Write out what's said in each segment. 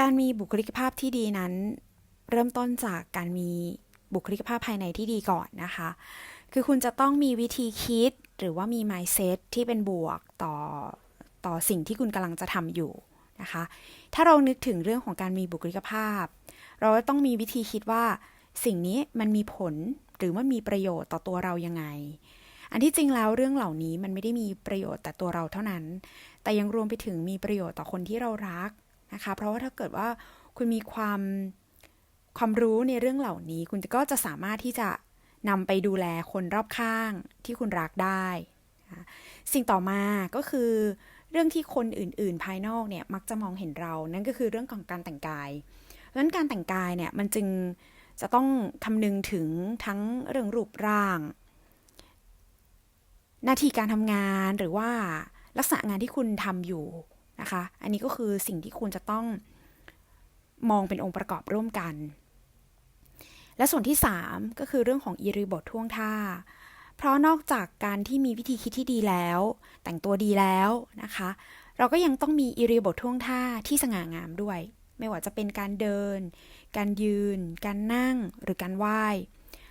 การมีบุคลิกภาพที่ดีนั้น เริ่มต้นจากการมีบุคลิกภาพภายในที่ดีก่อนนะคะ คือคุณจะต้องมีวิธีคิดหรือว่ามี mindset ที่เป็นบวกต่อต่อสิ่งที่คุณกำลังจะทำอยู่นะคะ ถ้าเรานึกถึงเรื่องของการมีบุคลิกภาพ เราต้องมีวิธีคิดว่าสิ่งนี้มันมีผลหรือว่ามีประโยชน์ต่อตัวเรายังไง อันที่จริงแล้วเรื่องเหล่านี้มันไม่ได้มีประโยชน์แต่ตัวเราเท่านั้น แต่ยังรวมไปถึงมีประโยชน์ต่อคนที่เรารัก นะคะ เพราะว่าถ้าเกิดว่าคุณมีความความรู้ในเรื่องเหล่านี้ คุณก็จะสามารถที่จะนำไปดูแลคนรอบข้างที่คุณรักได้นะสิ่งต่อมาก็คือเรื่องที่คนอื่น ๆ ภายนอกเนี่ยมักจะมองเห็นเรา นั่นก็คือเรื่องของการแต่งกายเพราะฉะนั้นการแต่งกายเนี่ยมันจึงจะต้องคำนึงถึงทั้งเรื่องรูปร่าง หน้าที่การทำงานหรือว่าลักษณะงานที่คุณทำอยู่ นะคะ อันนี้ก็คือสิ่งที่คุณจะต้องมองเป็นองค์ประกอบร่วมกัน และส่วนที่ 3 ก็คือเรื่องของอิริบทท่วงท่า เพราะนอกจากการที่มีวิธีคิดที่ดีแล้ว แต่งตัวดีแล้วนะคะ เราก็ยังต้องมีอิริบทท่วงท่าที่สง่างามด้วย ไม่ว่าจะเป็นการเดิน การยืน การนั่ง หรือการไหว้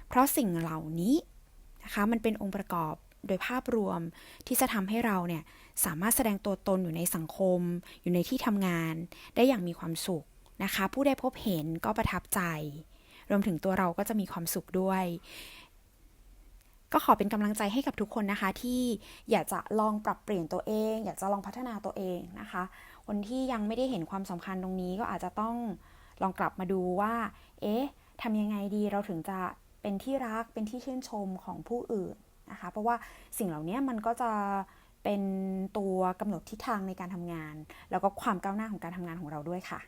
เพราะสิ่งเหล่านี้นะคะ มันเป็นองค์ประกอบ โดยภาพรวมที่จะทำให้เราเนี่ยสามารถแสดงตัวตนอยู่ในสังคม อยู่ในที่ทำงาน ได้อย่างมีความสุขนะคะ ผู้ได้พบเห็นก็ประทับใจ รวมถึงตัวเราก็จะมีความสุขด้วย ก็ขอเป็นกำลังใจให้กับทุกคนนะคะ ที่อยากจะลองปรับเปลี่ยนตัวเอง อยากจะลองพัฒนาตัวเองนะคะ คนที่ยังไม่ได้เห็นความสำคัญตรงนี้ก็อาจจะต้องลองกลับมาดูว่า เอ๊ะทำยังไงดีเราถึงจะเป็นที่รักเป็นที่ชื่นชมของผู้อื่น นะคะ เพราะว่าสิ่งเหล่านี้มันก็จะเป็นตัวกำหนดทิศทางในการทำงาน แล้วก็ความก้าวหน้าของการทำงานของเราด้วยค่ะ